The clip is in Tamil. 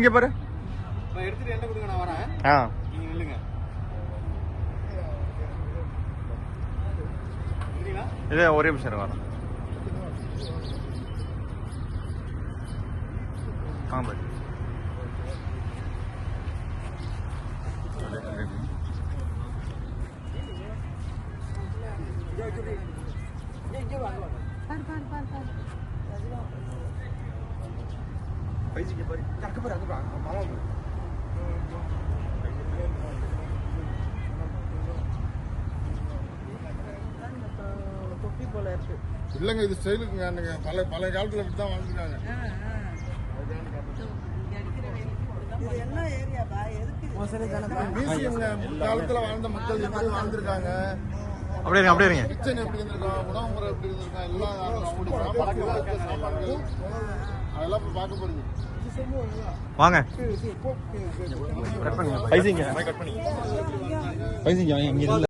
இங்க பாரு நான் எடுத்துட்டு என்ன கொடுங்க நான் வரேன் ஆ நீங்க நில்லுங்க சரிங்களா இது ஒரே நிமிஷம் இருங்க வரேன் ஆ பாரு பாரு பாரு பாரு பாரு தொப்பி போல இருக்கு இல்லைங்க இது ஸ்டைலுக்குங்க நீங்க பல பல காலத்துல இப்படி தான் வாழ்ந்துருக்காங்க காலத்துல வாழ்ந்த மக்கள் எப்படி வாழ்ந்திருக்காங்க. அப்படியே இருங்க அப்படியே இருங்க. கிச்சன் எப்படி இருந்திருக்காங்க உணவு முறை எப்படி இருந்திருக்காங்க எல்லாம் அதெல்லாம் பார்க்க வாங்க. கட் பண்ணுங்க பைசிங்க பைசிங்க இங்க இல்ல